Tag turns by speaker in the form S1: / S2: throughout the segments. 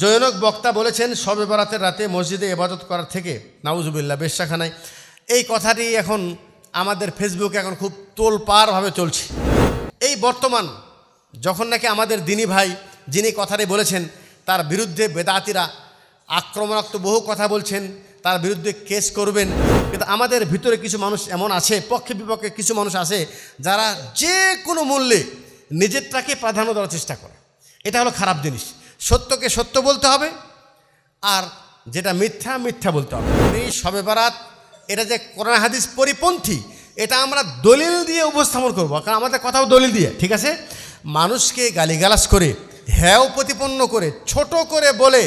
S1: জয়নক বক্তা বলেছেন শবে বরাতের রাতে মসজিদে ইবাদত করার থেকে, নাউজুবিল্লাহ বেশ্যাখানায় এই কথাটি এখন আমাদের ফেসবুকে এখন খুব তোলপাড়ভাবে চলছে। এই বর্তমান, যখন নাকি আমাদের দিনী ভাই, যিনি কথাটি বলেছেন, তার বিরুদ্ধে বেদাতিরা আক্রমণাত্মক বহু কথা বলছেন, তার বিরুদ্ধে কেস করবেন, কিন্তু আমাদের ভিতরে কিছু মানুষ এমন আছে, পক্ষে বিপক্ষে কিছু মানুষ আছে, যারা যে কোনো মূল্যে নিজেরটাকে প্রাধান্য দেওয়ার চেষ্টা করে। এটা হলো খারাপ জিনিস। সত্যকে সত্য বলতে হবে আর যেটা মিথ্যা মিথ্যা বলতে হবে। এই শবে বারাত, এটা যে কোরআন হাদিস পরিপন্থী, এটা আমরা দলিল দিয়ে উপস্থাপন করব। কারণ আমাদের কথাও দলিল দিয়ে, ঠিক আছে? মানুষকে গালিগালাজ করে হ্যাও প্রতিপন্ন করে, ছোট করে বলে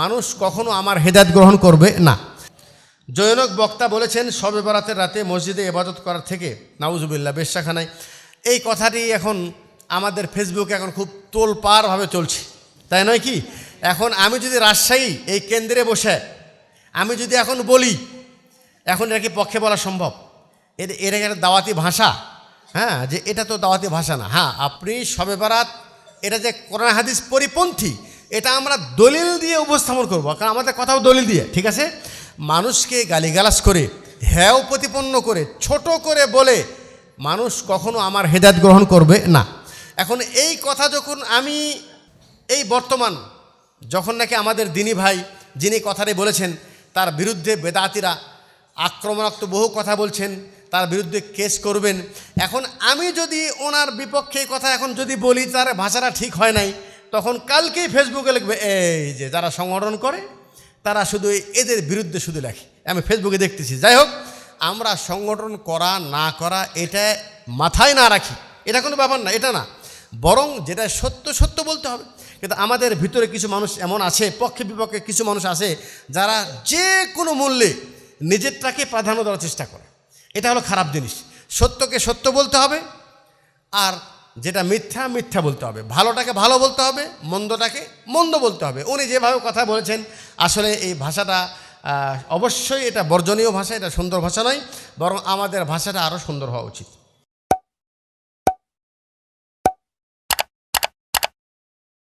S1: মানুষ কখনো আমার হেদায়ত গ্রহণ করবে না। জয়নক বক্তা বলেছেন শবে বরাতের রাতে মসজিদে ইবাদত করার থেকে, নাউজুবিল্লাহ বেশ্যাখানায় এই কথাটি এখন আমাদের ফেসবুকে এখন খুব তোলপাড়ভাবে চলছে। তাই নয় কি? এখন আমি যদি রাজশাহী এই কেন্দ্রে বসে, আমি যদি এখন বলি, এখন এটা কি পক্ষে বলা সম্ভব? এর এর একটা দাওয়াতি ভাষা হ্যাঁ যে এটা তো দাওয়াতি ভাষা না। হ্যাঁ আপনি সবে বারাত এটা যে কোরআন হাদিস পরিপন্থী, এটা আমরা দলিল দিয়ে উপস্থাপন করব। কারণ আমাদের কথাও দলিল দিয়ে, ঠিক আছে? মানুষকে গালিগালাজ করে হ্যাও প্রতিপন্ন করে, ছোট করে বলে, মানুষ কখনো আমার হেদায়ত গ্রহণ করবে না। এখন এই কথা যখন আমি এই বর্তমান যখন নাকি আমাদের দিনী ভাই যিনি কথাটি বলেছেন, তার বিরুদ্ধে বেদাতিরা আক্রমণাত্মক বহু কথা বলছেন, তার বিরুদ্ধে কেস করবেন। এখন আমি যদি ওনার বিপক্ষে কথা এখন যদি বলি, তার ভাষাটা ঠিক হয় নাই, তখন কালকেই ফেসবুকে লিখবে, এই যে যারা সংগঠন করে, তারা শুধু এদের বিরুদ্ধে শুধু লেখে। আমি ফেসবুকে দেখতেছি। যাই হোক, আমরা সংগঠন করা, না করা, এটা মাথায় না রাখি। এটা কোনো ব্যাপার না, এটা না। বরং যেটা সত্য সত্য বলতে হবে। কিন্তু আমাদের ভিতরে কিছু মানুষ এমন আছে, পক্ষে বিপক্ষে কিছু মানুষ আছে, যারা যে কোনো মূল্যে নিজেরটাকে প্রাধান্য দেওয়ার চেষ্টা করে। এটা হলো খারাপ জিনিস। সত্যকে সত্য বলতে হবে, আর যেটা মিথ্যা মিথ্যা বলতে হবে। ভালোটাকে ভালো বলতে হবে, মন্দটাকে মন্দ বলতে হবে। উনি যেভাবে কথা বলেছেন, আসলে এই ভাষাটা অবশ্যই এটা বর্জনীয় ভাষা, এটা সুন্দর ভাষা নয়, বরং আমাদের ভাষাটা আরও সুন্দর হওয়া উচিত।